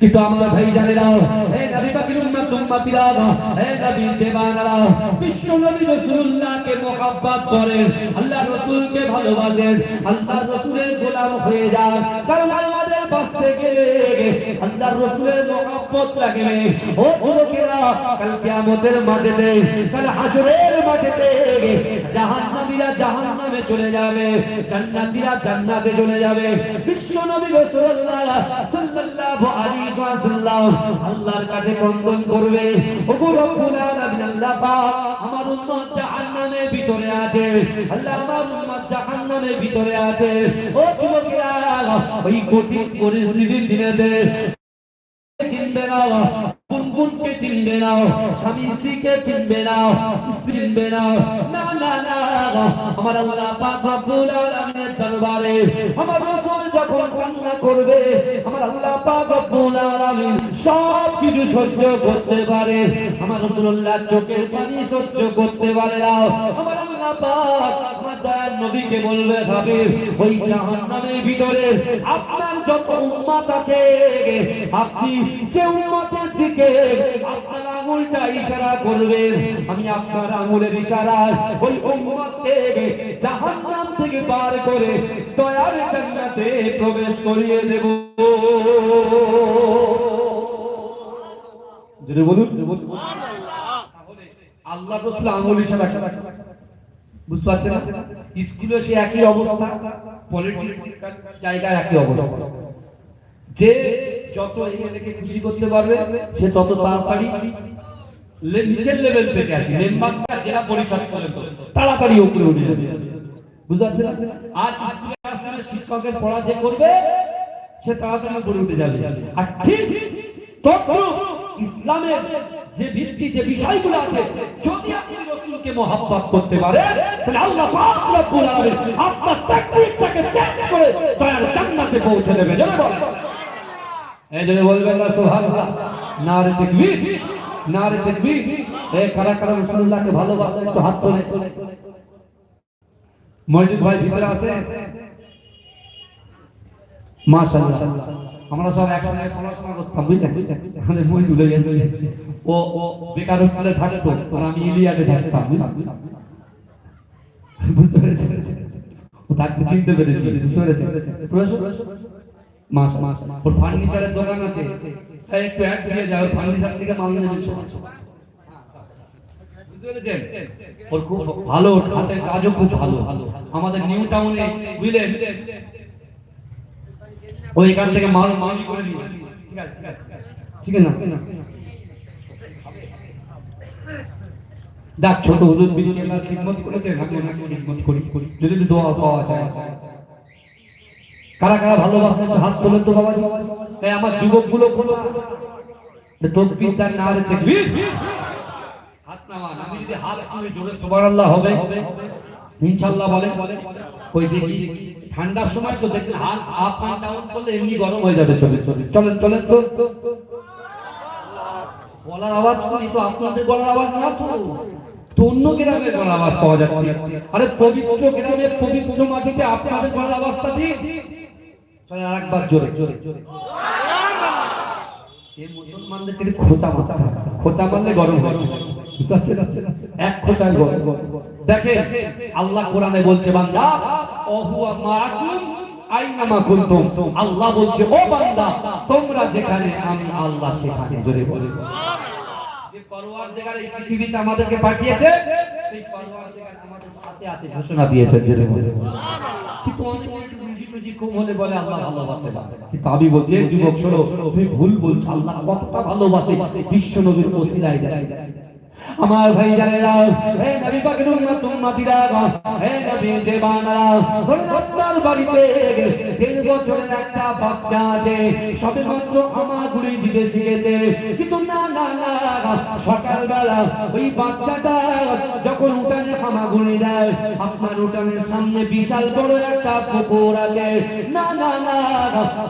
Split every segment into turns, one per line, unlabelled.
কিন্তু আমরা ভাই জানে নাও হে নবী পাকের উম্মত উম্মতিরা হে নবী দেবানারা বিশ্ব নবী রাসূলুল্লাহকে মুহাব্বত করেন আল্লাহ রাসূলকে ভালোবাসেন আল্লাহ রাসূলের গোলাম হয়ে যান। কারণ আমাদের বাঁচতে গেলে রাসূলের ও লোকেরা কাল কিয়ামতের মাঠেতে, কাল হাসরের মাঠেতে জাহান্নামীরা জাহান্নামে চলে যাবে, জান্নাতীরা জান্নাতে চলে যাবে। বিশ্ব নবী রাসূলুল্লাহ সাল্লাল্লাহু আলাইহি ওয়াসাল্লাম আল্লাহর কাছে করবে আল্লাহ পাক আমার উম্মত জাহান্নামের ভিতরে আছে, আল্লাহ আমার উম্মত জাহান্নামের ভিতরে আছে। ও যুবকেরা, ওই কঠিন দিনে দিনেতে চিনবে না গুনগুনকে চিনবে না স্বামী স্ত্রীকে চিনবে না চিনবে না আমার আল্লাহ পাক রব্বুল আলামিনের দরবারে আমার যখন কান্না করবে, আমার আল্লাহ পাক সব কিছু সহ্য করতে পারে। আমার রাসূলুল্লাহ চোখের পানি সহ্য করতে পারে না। আমার আল্লাহ পাক দয়ার ওই ভিতরে আপনার যত আছে, আপনি যে উম্মতের দিকে আপনার আঙুলটা ইশারা করবেন, আমি আপনার আঙুলের ইশারায় ওই উম্মতকে জাহান্নাম থেকে বার করে দয়ার জান্নাতে প্রবেশ করিয়ে দেব। যদি বলুন। আল্লাহ আঙুল ইশারা বুঝতে পারছেন স্কুলে সে একই অবস্থা পলিটিক্যাল জায়গায় একই অবস্থা। যে যত এমএলএকে খুশি করতে পারবে, সে তত তাড়াতাড়ি নিচের লেভেল থেকে আর মেম্বারটা পরিষদ তাড়াতাড়ি উপরে উঠে যাবে। বুঝতে পারছেন আর শিক্ষকের পড়া যে করবে, সে তাড়াতাড়ি উপরে উঠে যাবে। আর ঠিক তখন ইসলামের যে ভিত্তি, যে বিষয়গুলো আছে, যদি আপনি রসুলকে মহাব্বত করতে পারে তাহলে আল্লাহ পাক রব্বুল আলামিন আপনার তাকদীরটাকে চেঞ্জ করে দয়ার জান্নাতে পৌঁছে দেবে জোরে বলেন। এই জন্য বলবেন না, সুবহানাল্লাহ। নারে তাকবীর নারে তাকবীর। এ কারা কারা রাসূলুল্লাহকে ভালোবাসে, একটু হাত তোলে। মসজিদ ভাই ভিতরে আছে? মাশাআল্লাহ। আমরা সব একসঙ্গে পড়াশোনা করতাম বুঝলেন আমাদের মই তুলে গেছে। ও ও বেকার স্কুলে থাকতো, আর আমি ইলিয়াতে থাকতাম ও থাকতে চিনতে পেরেছি, বুঝতে প্রয়োজন মাস মাস ওর ফার্নিচারের দোকান আছে। একটু অ্যাড দিয়ে যাও ফার্নিচার থেকে মাল বুঝতে পেরেছেন? ওর খুব ভালো হাতের কাজও খুব ভালো। আমাদের নিউ টাউনে বুঝলেন ও এখান থেকে মাল মাল করে নিয়ে ঠিক আছে ঠিক আছে না? ডাক ছোট হুজুর বিজুল আল্লাহ খিদমত করেছে আমি ওনাকে খিদমত করি করি। যদি দোয়া পাওয়া যায়। কারা কারা ভালোবাসে হাত তোলেন তো বাবা এই আমার যুবকগুলো কোনো তকবীর তার না রে তাকবীর হাত নামান। আমি যদি হাত তুলে জোরে সুবহানাল্লাহ হবে, ইনশাআল্লাহ বলে। ওই দেখি। ঠান্ডার সময় তো দেখেন হাত আপ অ্যান্ড ডাউন করলে এমনি গরম হয়ে যাবে চলে চলে। চলেন চলেন তো। গলার আওয়াজ শুনি তো, আপনাদের গলার আওয়াজ না তো? অন্য গলার আওয়াজ পাওয়া যাচ্ছে। আরে পবিত্র গ্রামের পবিত্র মাটিতে আপনাদের গলার আওয়াজটা ঠিক চলে আরেকবার জোরে জোরে জোরে। এই মুসলমানদেরকে খোঁচা মাথা খোঁচা মারলে গরম পারছেন? আমি বলছি যুবক ভুল বলছো আল্লাহ কতটা ভালোবাসে। বিশ্ব নবীর আমার ভাই জানেরা হে নবী পাকের উম্মত উম্মতিরা হে নবী দেবানা আপনার বাড়িতে তিন বছরের একটা বাচ্চা আছে হামাগুড়ি দিতে শিখেছে। কিন্তু না না না, সকালবেলা ওই বাচ্চাটা যখন উঠানে দেয়, আপনার উঠানের সামনে বিশাল বড় একটা আছে। না না না,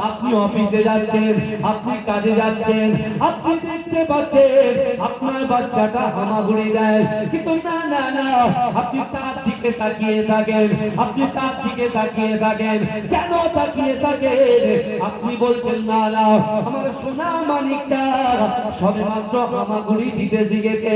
আপনি অফিসে যাচ্ছেন, আপনি কাজে যাচ্ছেন, আপনি দেখতে পাচ্ছেন আপনার বাচ্চাটা হামাগুড়ি দেয়। কিন্তু না না না, আপনি তার দিকে তাকিয়ে থাকেন, আপনি তার দিকে তাকিয়ে থাকেন। কেন তাকিয়ে থাকে আপনি বলছেন না না, আমার সোনা মানিকটা সবে মাত্র হামাগুড়ি দিতে শিখেছে।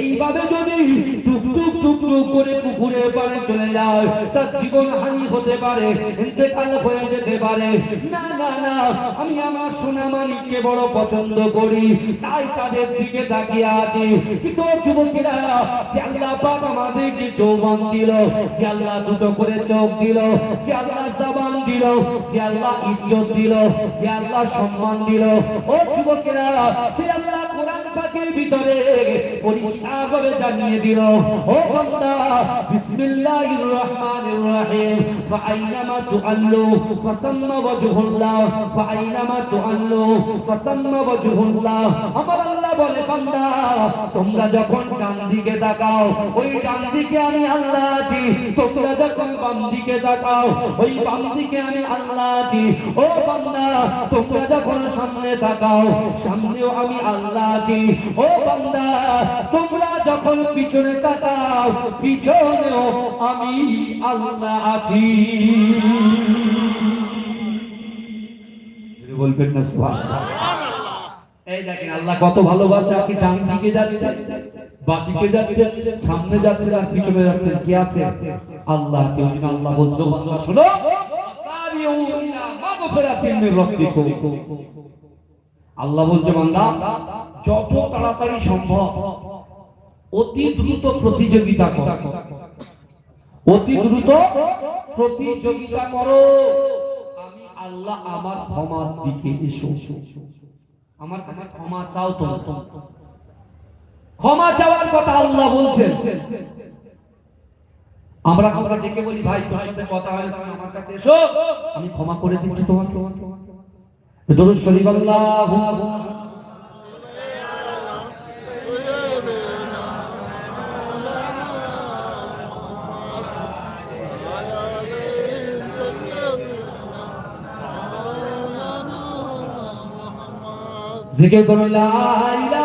এইভাবে যদি টুক টুক টুক টুক করে পুকুরে পারে চলে যায়, তার জীবন হানি হতে পারে, ইন্তেকাল হয়ে যেতে পারে। না না না, আমি আমার সোনা মানিককে বড় পছন্দ করি, তাই তাদের দিকে তাকিয়ে আছি। কিন্তু যুবকেরা আল্লাহ পাক আমাদেরকে যৌবন দিল আল্লাহ দুটো করে চোখ দিল যে আল্লাহ জবান দিল যে আল্লাহ ইজ্জত দিল, যে আল্লাহ সম্মান দিল। ও যুবকেরা সে আল্লাহ কোরআন পাকের ভিতরে পরিষ্কার করে জানিয়ে দিল, ও বান্দা, বিসমিল্লাহির রহমানির রহিম। ফাআইনামা তুআল্লু, ফাসাম্মা ওয়াজহুল্লাহ, ফাআইনামা তুআল্লু, ফাসাম্মা ওয়াজহুল্লাহ। আমার আল্লাহ বলে, বান্দা, তোমরা যখন ডান দিকে তাকাও, ওই ডান দিকে আমি আল্লাহ আছি। তোমরা যখন বাম দিকে তাকাও, ওই বাম দিকে আমি আল্লাহ আছি। ও বান্দা, তোমরা যখন সামনে তাকাও, সামনেও আমি আল্লাহ আছি। ও বান্দা তোমরা যখন পিছনে তাকাও, পিছনেও আমি আল্লাহ আছি। বলবেন না এই দেখেন, আল্লাহ কত ভালোবাসে, আপনি ডান দিকে যাচ্ছেন সামনে যাচ্ছেন, আর পিছনে কি আছে? আল্লাহ আল্লাহ বলছো শুনো। আল্লাহ বলছে, বান্দা, যত তাড়াতাড়ি সম্ভব অতি দ্রুত প্রতিযোগিতা করো। অতি দ্রুত প্রতিযোগিতা করো। আমি আল্লাহ আমার ক্ষমার দিকে এসো। আমার কাছে ক্ষমা চাও তো। ক্ষমা চাওয়ার কথা আল্লাহ বলছেন। আমরা আমরা ডেকে বলি, ভাই, তোর সাথে কথা হয় আমার কাছে এসো। আমি ক্ষমা করে দিচ্ছি তোমার তোমার দরুদ শরীফ আল্লাহু জিকির করুন লা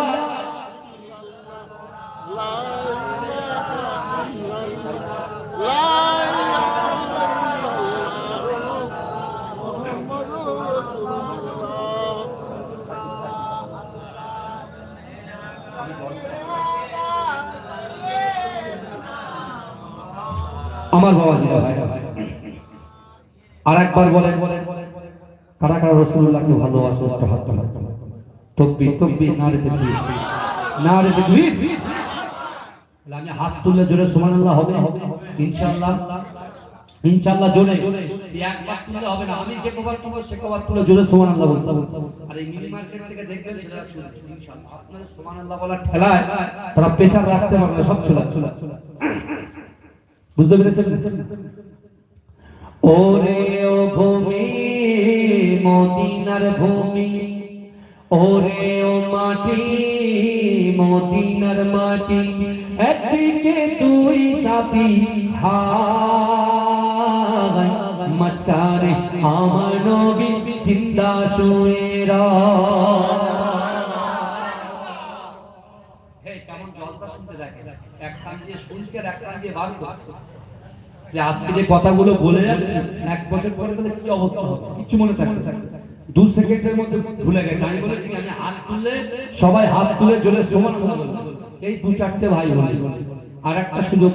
একবার বলেন কারা কারা রসুল্লাহকে ভালোবাসো তোলা তকবি তকবি নারে তকবি নারে তকবি তাহলে আমি হাত তুললে জোরে সুবহানাল্লাহ হবে, ইনশাআল্লাহ ইনশাআল্লাহ জোরে। একবার তুললে হবে না, আমি যে কবার তুলবো, সে কবার তুলে জোরে সুবহানাল্লাহ বলতে হবে। আর এই মিনি মার্কেট থেকে দেখবেন সেটা ইনশাআল্লাহ। আপনাদের সুবহানাল্লাহ বলার ঠেলায় তারা প্রেসার রাখতে পারবে, সব চলে চলে বুঝতে পেরেছেন? ওরে ও ভূমি, মদিনার ভূমি। ওরে ও মাটি, মদিনার মাটি। একদিকে তুই সাথী হায়, মাঝখানে আমার নবী চিন্তা শুয়েরা কেমন জলসা শুনতে দেখে এক কান দিয়ে শুনছে এক কান দিয়ে করছে। যে আজকে কথাগুলো বলে যাচ্ছি এক বছর পরে বলে কি অবস্থা হবে? কিছু মনে থাকবে দু সেকেন্ডের মধ্যে ভুলে গেছে। আমি বলেছি আমি হাত সবাই হাত তুলে সমান এই দু চারটে ভাই বলে আর একটা সুযোগ।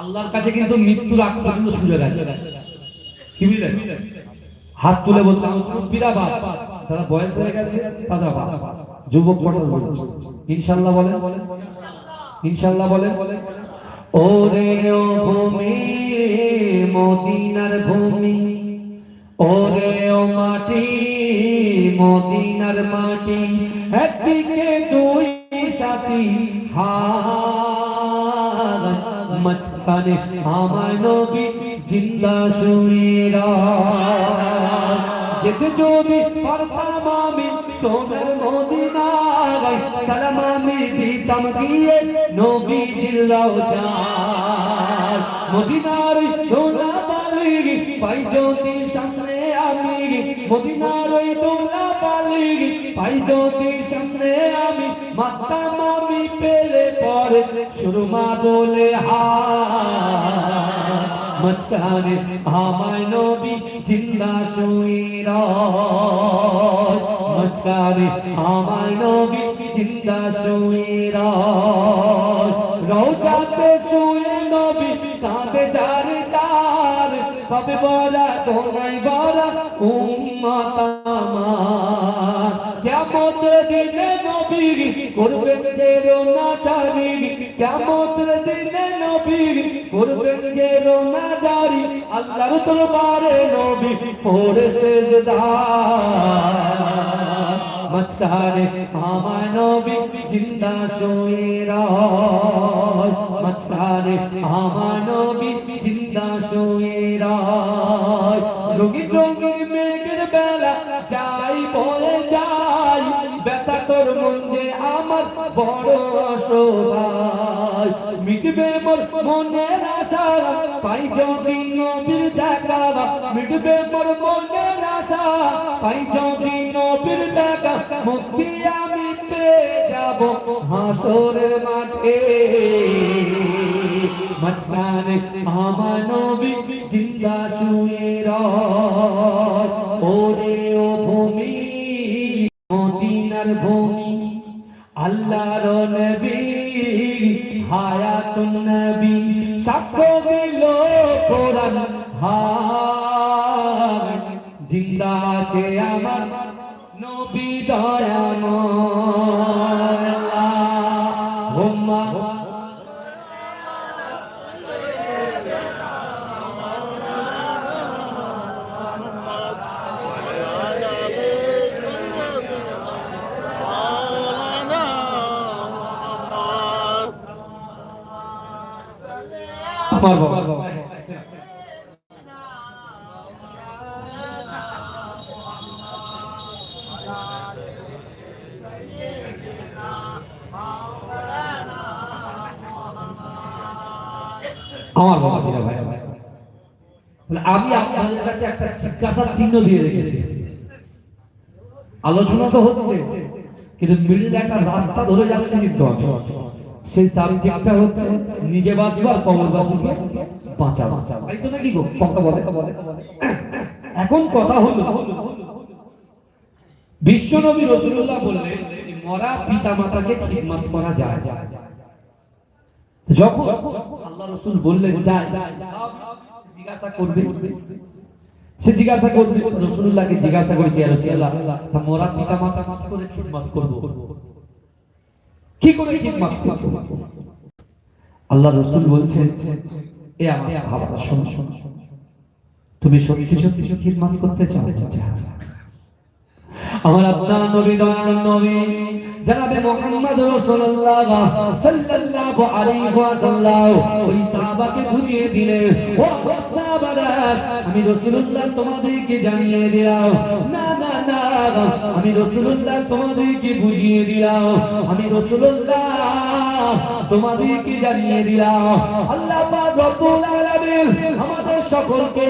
আল্লাহর কাছে কিন্তু মৃত্যুর আগ পর্যন্ত সুযোগ আছে। কি হাত তুলে বলতে মুরব্বীরা বাপ। যারা বয়স হয়ে গেছে, তারা বাপ। যুবক ইনশাআল্লাহ বলেন। ইনশাআল্লাহ বলেন। ওরে ও ভূমি, মদিনার ভূমি। ওরে ও মাটি, মদিনার মাটি, একদিকে দুই সাথী হার। মাঝখানে আমার নবী, জিন্দা শুয়েরা যেতে যদি পারতাম আমি সোনার মদিনায় সালাম আমি দিতাম গিয়ে নবী জিল্লাও যায় মদিনার সোনা বালি পাই যদি সামনে আমি মদিনার ওই দোলা পালি পাই যদি সামনে আমি মাতা মামি পেলে পরে সুরমা বলে হা। মাঝখানে আমায় নবী জিন্দা শুইর মাঝখানে আমায় নবী জিন্দা শুইর রওজাতে শুয়ে নবী কাঁদে যার কবে বলা তোমায় বলা, উম্মত আমার। দিনে নবীর করবেন যে রোনা জারি কেমত দিনে নবীর করবেন যে রোনা জারি, আল্লাহর দরবারে নবী পড়ে সেজদা। মাঝখানে আমার নবী জিন্দা শুয়ে রয় মাঝখানে আমার নবী জিন্দা শুয়ে রয় রঙিন রঙিন মেঘের বেলা যাই বলে যাই ব্যথা তোর মন আমার বড় অসহায় মিটবে মোর মনের আশা পাই যদি নবীর দেখা মিটবে মোর মনের আশা পাই যদি মুক্তি আমি পেয়ে যাব হাসরের মাঠে। মাঝখানে আমার নবী জিন্দা শুয়ে ওরে ও ভূমি, মদিনার ভূমি, আল্লাহর নবী হায়াতুন নবী, সাক্ষ্য দিল কোরআন হায় জিন্দা আছে আমার
করা মোল্লা
আমার বাবা আমার বাবা ভাই। আমি আপনাদের কাছে একটা জিজ্ঞাসার চিহ্ন দিয়ে রেখেছি। আলোচনা তো হচ্ছে, কিন্তু মিডিল একটা রাস্তা ধরে যাচ্ছে কিন্তু আমি। সেই সাবজেক্টটা হচ্ছে, নিজে বাঁচবো আর কবরবাসীকে বাঁচাবো। তাই তো নাকি গো? কথা বলে। এখন কথা হলো, বিশ্বনবী রসুল্লাহ বললেন মরা পিতা মাতাকে খিদমত করা যায়। যখন আল্লাহ রসুল বললেন সে জিজ্ঞাসা করবে। রসুল্লাহকে জিজ্ঞাসা করেছি পিতা মাতা কি করে করব। কি করে করব? আল্লাহ রসুল বলছেন, এ আমার তুমি সত্যি সত্যি খিদমত করতে চাও। আমার আপনার নবী দয়াল নবী জনাবে মুহাম্মদ রাসূলুল্লাহ সাল্লাল্লাহু আলাইহি ওয়াসাল্লাম। ওই সাহাবাকে বুঝিয়ে দিলেন ও সাহাবারা, আমি রাসূলুল্লাহ তোমাদেরকে জানিয়ে দিলাম। না না না, আমি রাসূলুল্লাহ তোমাদেরকে বুঝিয়ে দিলাম। আমি রাসূলুল্লাহ তোমাদেরকে জানিয়ে দিলাম। আল্লাহ পাক রব্বুল আলামিন আমাদের সকলকে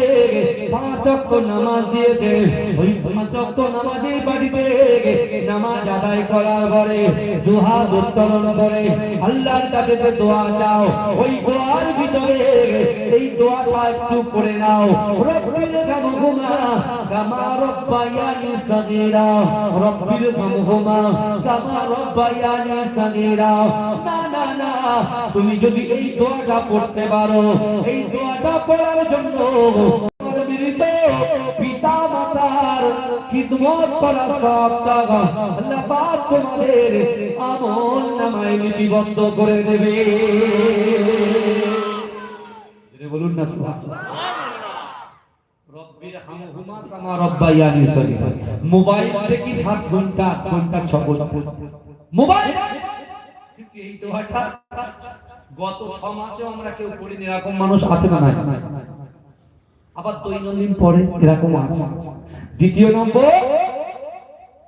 পাঁচ ওয়াক্ত নামাজ দিয়েছে ওই পাঁচ ওয়াক্ত নামাজের বাড়িতে নামাজ আদায় করার পরে দুহাত উত্তোলন করে আল্লাহর কাছে দোয়া চাও, ওই দোয়ার ভিতরে এই দোয়াটা একটু করে নাও। রব্বির কামহুমা কামা রব্বায়ানি সগীরা। রব্বির কামহুমা কামা রব্বায়ানি সগীরা। না না না তুমি যদি এই দোয়াটা পড়তে পারো, এই দোয়াটা পড়ার জন্য পিতা মাতার খিদমত করা সব টাকা আল্লাহ পাক তোমাদের আমল নামায় লিপিবদ্ধ করে দেবে। বলুন না রব্বির হামহুমা কামা রব্বায়ানি সগীরা। মোবাইল থেকে 7 ঘণ্টা 8 ঘণ্টা 6 ঘণ্টা। মোবাইল গত 6 মাসেও আমরা কেউ পড়িনি এরকম মানুষ আছে না আবার দৈনন্দিন পরে এরকম আছে। দ্বিতীয় নম্বর,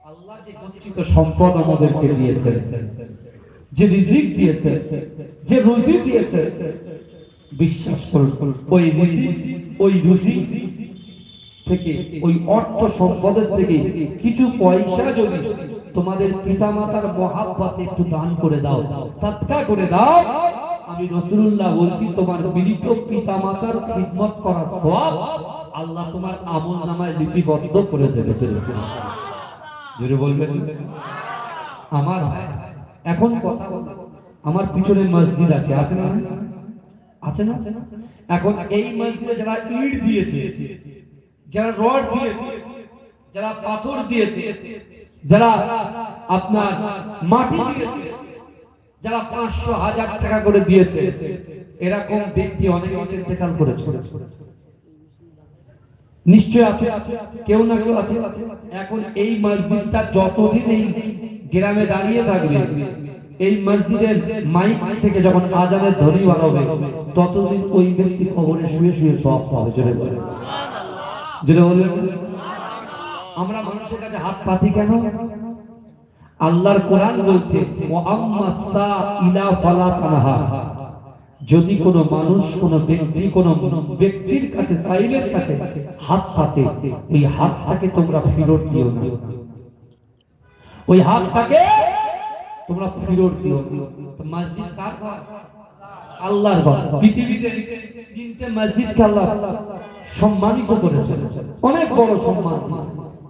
আল্লাহ যে গচ্ছিত সম্পদ আমাদেরকে দিয়েছে, যে রিজিক দিয়েছে, যে রুজি দিয়েছে, বিশ্বাস করুন, ওই রিজিক ওই রুজি থেকে, ওই অর্থ সম্পদের থেকে কিছু পয়সা যদি তোমাদের পিতামাতার মহাব্বতে একটু দান করে দাও সৎকা করে দাও। আমি রসুল্লাহ বলছি, তোমার মৃত পিতামাতার খিদমত করা সব আল্লাহ তোমার আমল নামায় লিপিবদ্ধ করে দেবে। বলবেন? আমার এখন কথা আমার পিছনে মসজিদ আছে আছে না? আছে না? এখন এই মসজিদে যারা ইট দিয়েছে, যারা রড দিয়েছে, যারা পাথর দিয়েছে যারা আপনার মাটি দিয়েছে, যারা পাঁচশো হাজার টাকা করে দিয়েছে, এরকম ব্যক্তি অনেক অনেক ইন্তেকাল নিশ্চয় আছে, কেউ না কেউ আছে। এখন এই মসজিদটা যতদিন এই গ্রামে দাঁড়িয়ে থাকবে, এই মসজিদের মাইক থেকে যখন আজানের ধ্বনি হবে ততদিন ওই ব্যক্তি কবরে শুয়ে শুয়ে সব জোরে বলে আমরা মানুষের কাছে হাত পাতি কেন? আল্লাহর কোরআন বলছে যদি কোনো মানুষ, কোনো ব্যক্তি, কোনো ব্যক্তির কাছে কাছে হাত পাতে ওই হাতটাকে তোমরা ফেরত দিও না। ওই হাতটাকে তোমরা ফেরত দিও মসজিদ কার আল্লাহর ঘর। পৃথিবীতে তিনটে আল্লাহ সম্মানিত করেছে অনেক বড় সম্মান।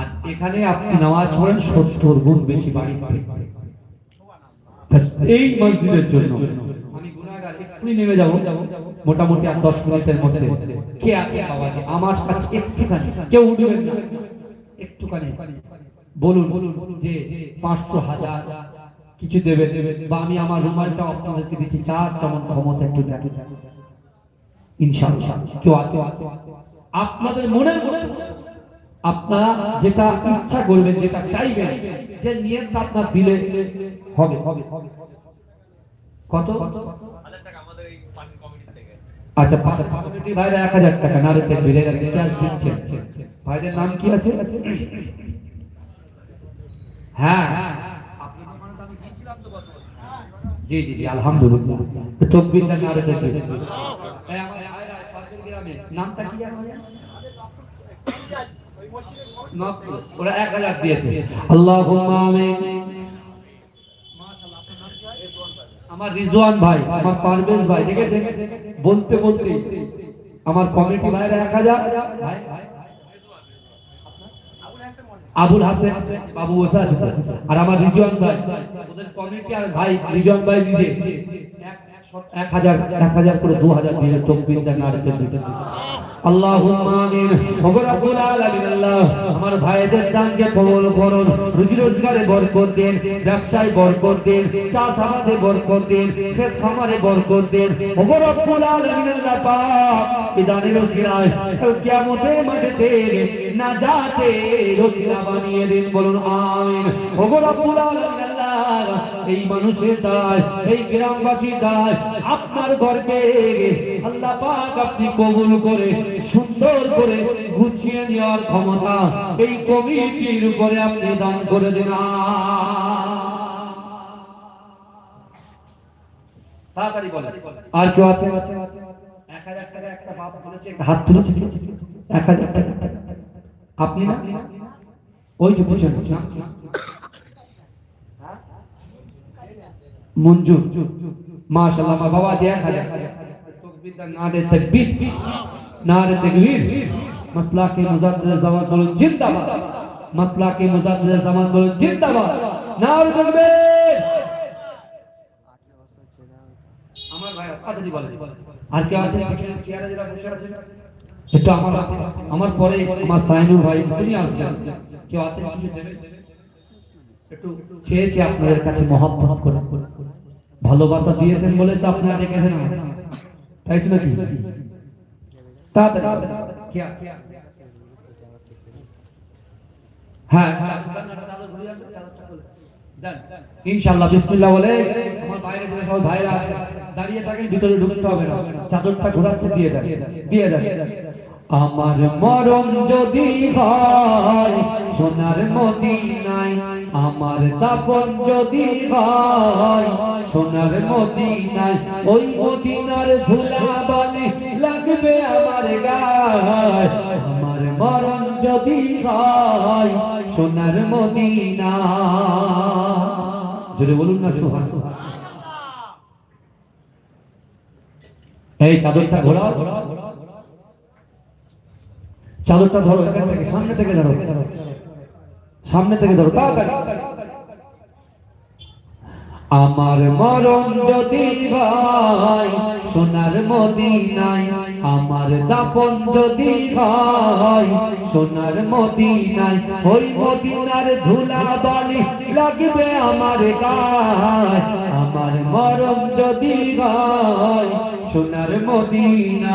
আর এখানে আপনি নামাজ পড়েন, সত্তর গুণ বেশি এই মসজিদের জন্য আমি গুনাহগার, এক্ষুনি নেমে মোটামুটি আর দশ মিনিটের মধ্যে কে আছে আমার কাছে একটুখানি, কেউ উঠবেন না। একটুখানি বলুন যে পাঁচশো হাজার কিছু দেবে দেবে বা আমি আমার রুমালটা আপনাদেরকে দিচ্ছি চার যেমন ক্ষমতা একটু দেখে ইনশাআল্লাহ, কেউ আছে? আপনাদের মনে আপনারা যেটা ইচ্ছা করবেন যেটা চাইবেন যে নিয়ত আপনার দিলে হবে হবে কত আচ্ছা ভাইরা এক হাজার টাকা না ভাইদের নাম কি আছে হ্যাঁ জি জি জি আলহামদুলিল্লাহ আমার রিজওয়ান ভাই, আমার পারভেজ ভাই বলতে বলতে আমার কমিটি ভাইরা এক হাজার। আবুল হাসেন, বাবু আর আমার রিজওয়ান ভাই, ওদের কমিটি আর ভাই, রিজওয়ান ভাই নিজে। এক- এক হাজার এক হাজার করে দু হাজার দিয়ে তকবির দেন, আর দিতে আলামিন আমার ভাইদের দানকে কবুল করুন রুজি রোজগারে বরকত দেন, ব্যবসায় বরকত দেন, চাষাবাদে বরকত দেন, ক্ষেত খামারে বরকত দেন। ওগো রব্বুল আল্লাহ পাক ইদানের রসিলায় কিয়ামতের মাঠে না যাতে রসিলা বানিয়ে দিন, বলুন আমিন। ওগো রব্বুল আলামিন আল্লাহ এই মানুষের দ্বারায় এই গ্রামবাসীর দ্বারায় আপনার ঘরকে আল্লাহ পাক আপনি কবুল করে, সুন্দর করে গুছিয়ে নেওয়ার ক্ষমতা এই কমিটির উপরে আপনি দান করে দিন। তাড়াতাড়ি বলেন। আর কেউ আছে? এক হাজার টাকা একটা বাপ বলেছে হাত তুলেছে। এক হাজার টাকা। আপনি না? ওই যে বুঝেন বুঝছেন মঞ্জুর মাশাআল্লাহ বাবা যে এক হাজার। তকবীর দা নারে তাকবীর। নারে তাকবীর। মাসলা কে মুজাদ্দিদ জামান বলুন জিন্দাবাদ। মাসলা কে মুজাদ্দিদ জামান বলুন জিন্দাবাদ। নারে তাকবীর। আমার ভাই, তাড়াতাড়ি বলে আর কে আছে? চেয়ারে যারা বসে আছে একটু আমার আমার পরে আমার সাইনুর ভাই তিনি আসবেন কেউ আছে? কিছু দেবে একটু চেয়েছে আপনাদের কাছে মহব্বত করে। ভালোবাসা দিয়েছেন বলে তো আপনারা আমাদের। তাই তো নাকি? হ্যাঁ। বলে আমার ভাইরা আছে। দাঁড়িয়ে থাকেন, ভিতরে ঢুকতে হবে না। চাদরটা ঘোরাচ্ছে, দিয়ে দেন। দিয়ে দেন। আমার মরণ যদি হয়, সোনার মদিনায় আমার দাপন যদি হয়, সোনার মদিনায় ওই মদিনার ধুলা বানে লাগবে আমার গায়। আমার মরণ যদি হয়, সোনার মদিনা। জোরে বলুন না সুহান এই চাদরটা ঘোরাও। চাদরটা ধরো এখান থেকে সামনে থেকে ধরো। সামনে থেকে ধরো তাড়াতাড়ি। আমার মরণ যদি ভাই, সোনার মদিনায়। আমার দাপন যদি ভাই, সোনার মদিনায়। ওই মদিনার ধুলা বালি লাগবে আমার গায়। আমার মরণ যদি ভাই, সোনার মদিনায়।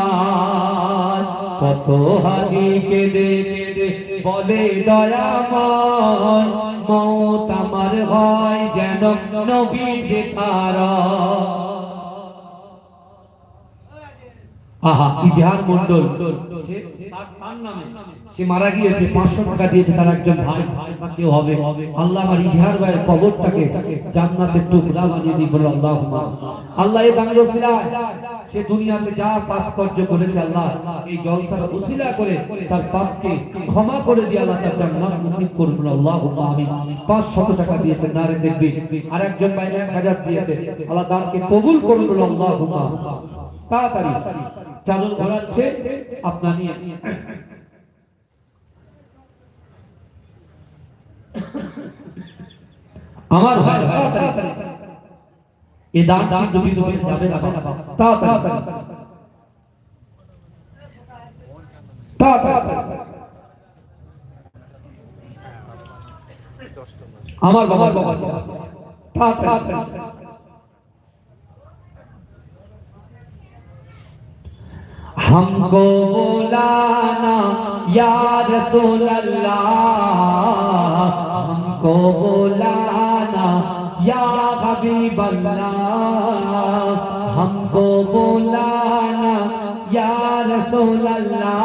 কত হাজি কেঁদে কেঁদে বলে দয়াময় মত আমার হয় যেন নবী যে আহা একজন আল্লাহ সে দুনিয়াতে যা পাপ করেছে আল্লাহ, এই জলসার উসিলা করে তার পাপকে ক্ষমা করে দিয়ে আল্লাহ তার জান্নাত নসিব আল্লাহ আমিন। পাঁচশত টাকা দিয়েছে নারে দেখবি। আর একজন ভাই এক হাজার দিয়েছে। আল্লাহ দানকে কবুল করুন আল্লাহ তাড়াতাড়ি। চাদর ধরাচ্ছে আপনার নিয়ে। আমার এ যাবে বাবা? তাড়াতাড়ি। তাড়াতাড়ি। আমার বাবা বাবা। তাড়াতাড়ি। हमको बुलाना या रसूल अल्लाह हमको बुलाना या हबीब अल्लाह हमको बुलाना या रसूल अल्लाह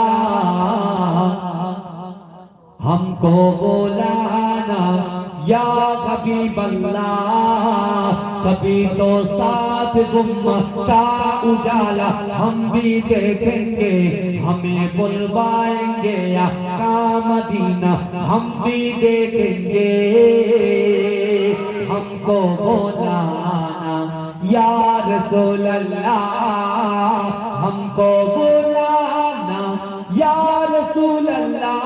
हमको बुलाना या कभी बल्ला कभी तो साथ गुम्मा उजाला हम भी देखेंगे, हमें बुलवाएँगे या मदीना हम भी देखेंगे। हमको बुलाना या रसूल अल्लाह हमको बुलाना या रसूल अल्लाह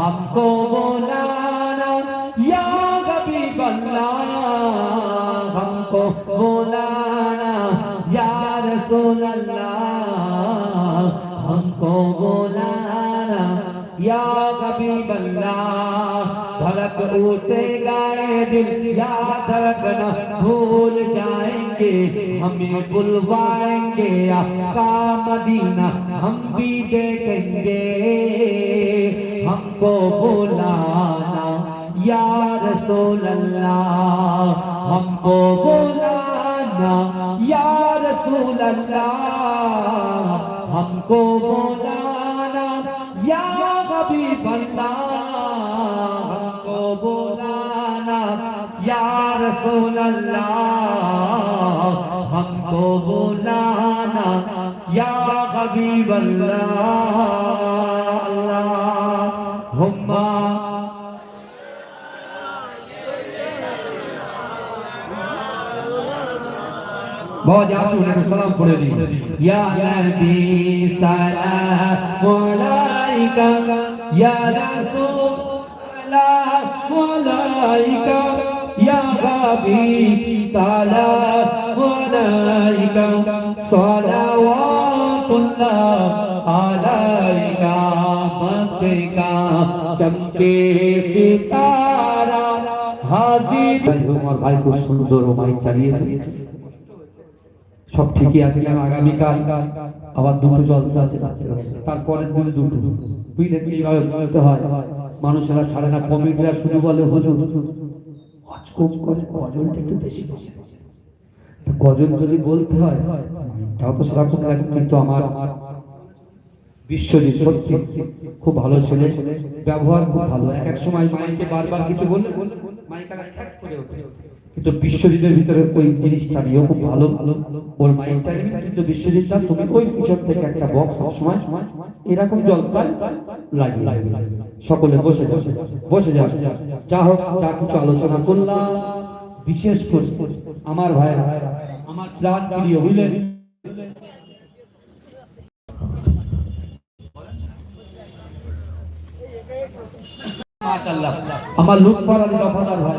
हमको बुलाना उसे गाए दिल याद रखना भूल जाएँगे, हमें बुलवाएँगे आका मदीना, हम भी देखेंगे। हमको बुलाना यार सोल्ला हमको बुलाना यार सोल्ला हमको बुलाना, या कभी बंदा रसूल अल्लाह हमको बुलाना या हबीब अल्लाह अल्लाहुम्मा बहुत जासू ने सलाम पढ़े दी या नबी सलाम अलैका या रसूल सलाम अलैका সব ঠিকই আছে কেন? আগামীকাল আবার দুটো জলসা আছে তারপরের দিন দুটো। দুই এইভাবে হয়? মানুষেরা ছাড়ে না কমিটিরা শুধু বলে হুজুর। হজ কম করে গজলটা একটু বেশি বেশি গজল যদি বলতে হয়, তাও তো সেরকম লাগে কিন্তু আমার বিশ্বজিৎ সত্যি খুব ভালো ছেলে, ব্যবহার খুব ভালো। এক এক সময় মাইকে বারবার কিছু বললে মাইকালা খ্যাক করে ওঠে। কিন্তু বিশ্বজিতের ভিতরে ওই জিনিসটা নিয়ে খুব ভালো ভালো। ওর নিয়ে কিন্তু বিশ্বজিৎটা তুমি ওই পিছন থেকে একটা বক্স সবসময় এরকম জলপাই লাগিয়ে সকলে বসে বসে বসে যাও যা হোক, যা কিছু আলোচনা করলাম। বিশেষ করে আমার ভাই আমার প্রাণ প্রিয় বুঝলেন? আমার লুৎফর আলী রফাদার ভাই।